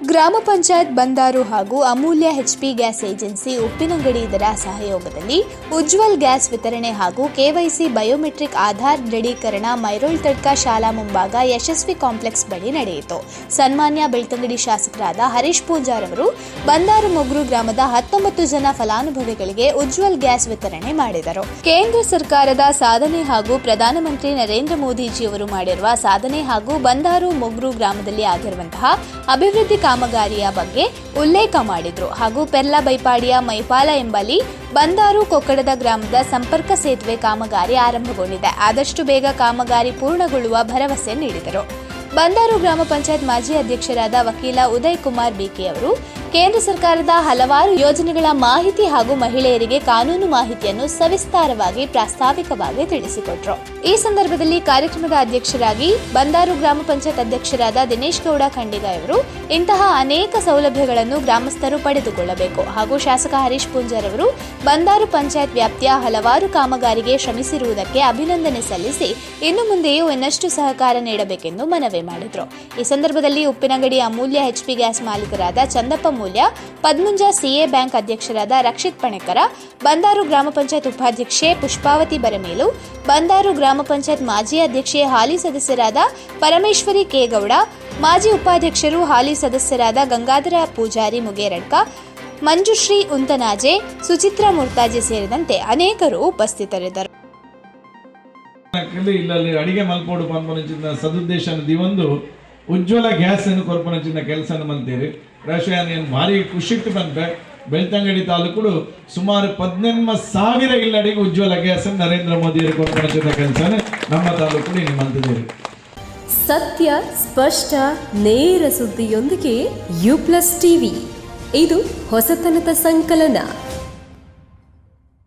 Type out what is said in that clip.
ಗ್ರಾಮ ಪಂಚಾಯತ್ ಬಂದಾರು ಹಾಗೂ Amulya HP gas agency Uppinangady ಇದರ ಸಹಯೋಗದಲ್ಲಿ ಉಜ್ವಲ್ ಗ್ಯಾಸ್ ವಿತರಣೆ ಹಾಗೂ ಕೆವೈಸಿ ಬಯೋಮೆಟ್ರಿಕ್ ಆಧಾರ್ ದೃಢೀಕರಣ ಮೈರೋಳ್ ತಡ್ಕ ಶಾಲಾ ಮುಂಭಾಗ ಯಶಸ್ವಿ ಕಾಂಪ್ಲೆಕ್ಸ್ ಬಳಿ ನಡೆಯಿತು. ಸನ್ಮಾನ್ಯ ಬೆಳ್ತಂಗಡಿ ಶಾಸಕರಾದ ಹರೀಶ್ ಪೂಜಾರ್ ಅವರು ಬಂದಾರು ಮೊಗ್ರು ಗ್ರಾಮದ ಹತ್ತೊಂಬತ್ತು ಜನ ಫಲಾನುಭವಿಗಳಿಗೆ ಉಜ್ವಲ್ ಗ್ಯಾಸ್ ವಿತರಣೆ ಮಾಡಿದರು. ಕೇಂದ್ರ ಸರ್ಕಾರದ ಸಾಧನೆ ಹಾಗೂ ಪ್ರಧಾನಮಂತ್ರಿ ನರೇಂದ್ರ ಮೋದಿಜಿಯವರು ಮಾಡಿರುವ ಸಾಧನೆ ಹಾಗೂ ಬಂದಾರು ಮೊಗ್ರು ಗ್ರಾಮದಲ್ಲಿ ಆಗಿರುವಂತಹ ಅಭಿವೃದ್ಧಿ ಕಾಮಗಾರಿಯ ಬಗ್ಗೆ ಉಲ್ಲೇಖ ಮಾಡಿದರು. ಹಾಗೂ ಪೆರ್ಲ ಬೈಪಾಡಿಯ ಮೈಪಾಲ ಎಂಬಲ್ಲಿ ಬಂದಾರು ಕೊಕ್ಕಡದ ಗ್ರಾಮದ ಸಂಪರ್ಕ ಸೇತುವೆ ಕಾಮಗಾರಿ ಆರಂಭಗೊಂಡಿದೆ. ಆದಷ್ಟು ಬೇಗ ಕಾಮಗಾರಿ ಪೂರ್ಣಗೊಳ್ಳುವ ಭರವಸೆ ನೀಡಿದರು. ಬಂದಾರು ಗ್ರಾಮ ಪಂಚಾಯತ್ ಮಾಜಿ ಅಧ್ಯಕ್ಷರಾದ ವಕೀಲ ಉದಯ್ ಕುಮಾರ್ ಬಿಕೆ ಅವರು ಕೇಂದ್ರ ಸರ್ಕಾರದ ಹಲವಾರು ಯೋಜನೆಗಳ ಮಾಹಿತಿ ಹಾಗೂ ಮಹಿಳೆಯರಿಗೆ ಕಾನೂನು ಮಾಹಿತಿಯನ್ನು ಸವಿಸ್ತಾರವಾಗಿ ಪ್ರಾಸ್ತಾವಿಕವಾಗಿ ತಿಳಿಸಿಕೊಟ್ರು. ಈ ಸಂದರ್ಭದಲ್ಲಿ ಕಾರ್ಯಕ್ರಮದ ಅಧ್ಯಕ್ಷರಾಗಿ ಬಂದಾರು ಗ್ರಾಮ ಪಂಚಾಯತ್ ಅಧ್ಯಕ್ಷರಾದ ದಿನೇಶ್ ಗೌಡ ಖಂಡಿಗ ಅವರು ಇಂತಹ ಅನೇಕ ಸೌಲಭ್ಯಗಳನ್ನು ಗ್ರಾಮಸ್ಥರು ಪಡೆದುಕೊಳ್ಳಬೇಕು. ಹಾಗೂ ಶಾಸಕ ಹರೀಶ್ ಪೂಂಜಾರ್ ಅವರು ಬಂದಾರು ಪಂಚಾಯತ್ ವ್ಯಾಪ್ತಿಯ ಹಲವಾರು ಕಾಮಗಾರಿಗೆ ಶ್ರಮಿಸಿರುವುದಕ್ಕೆ ಅಭಿನಂದನೆ ಸಲ್ಲಿಸಿ ಇನ್ನು ಮುಂದೆಯೂ ಇನ್ನಷ್ಟು ಸಹಕಾರ ನೀಡಬೇಕೆಂದು ಮನವಿ ಮಾಡಿದರು. ಈ ಸಂದರ್ಭದಲ್ಲಿ ಉಪ್ಪಿನಂಗಡಿ ಅಮೂಲ್ಯ ಎಚ್ಪಿ ಗ್ಯಾಸ್ ಮಾಲೀಕರಾದ ಚಂದಪ್ಪ ಮೂಲ್ಯ ಪದ್ಮುಂಜ ಸಿಎ ಬ್ಯಾಂಕ್ ಅಧ್ಯಕ್ಷರಾದ ರಕ್ಷಿತ್ ಪಣೆಕರ, ಬಂದಾರು ಗ್ರಾಮ ಪಂಚಾಯತ್ ಉಪಾಧ್ಯಕ್ಷೆ ಪುಷ್ಪಾವತಿ ಬರಮೇಲು, ಬಂದಾರು ಗ್ರಾಮ ಪಂಚಾಯತ್ ಮಾಜಿ ಅಧ್ಯಕ್ಷೆ ಹಾಲಿ ಸದಸ್ಯರಾದ ಪರಮೇಶ್ವರಿ ಕೆಗೌಡ, ಮಾಜಿ ಉಪಾಧ್ಯಕ್ಷರು ಹಾಲಿ ಸದಸ್ಯರಾದ ಗಂಗಾಧರ ಪೂಜಾರಿ ಮುಗೇರಡ್ಕ, ಮಂಜುಶ್ರೀ ಉಂತನಾಜೆ, ಸುಚಿತ್ರಾ ಮುರ್ತಾಜೆ ಸೇರಿದಂತೆ ಅನೇಕರು ಉಪಸ್ಥಿತರಿದ್ದರು. ಇಲ್ಲಿ ಇಲ್ಲಲ್ಲಿ ಅಡಿಗೆ ಮಲ್ಪೋಡು ಪನ್ಪನಚಿನ ಸದುದ್ದೇಶ ಒಂದು ಉಜ್ವಲ ಗ್ಯಾಸ್ ಅನ್ನು ಕೊರ್ಪನಚಿನ ಕೆಲಸ ಮಂತೀರಿ ನೀನು ಭಾರಿ ಖುಷಿಟ್ಟು ಬಂತೆ ಬೆಳ್ತಂಗಡಿ ತಾಲೂಕು ಸುಮಾರು ಪದ್ನೆನ್ಮ ಸಾವಿರ ಇಲ್ಲಡಿಗೆ ಉಜ್ವಲ ಗ್ಯಾಸ್ ನರೇಂದ್ರ ಮೋದಿ ಕೊಟ್ಟ ಕೆಲಸ ನಮ್ಮ ತಾಲೂಕು ನಿಮ್ಮಂತಿದ್ದೀರಿ ಮಂತಿದ್ದೀರಿ ಸತ್ಯ, ಸ್ಪಷ್ಟ, ನೇರ ಸುದ್ದಿಯೊಂದಿಗೆ ಯು ಪ್ಲಸ್ ಟಿವಿ. ಇದು ಹೊಸತನದ ಸಂಕಲನ.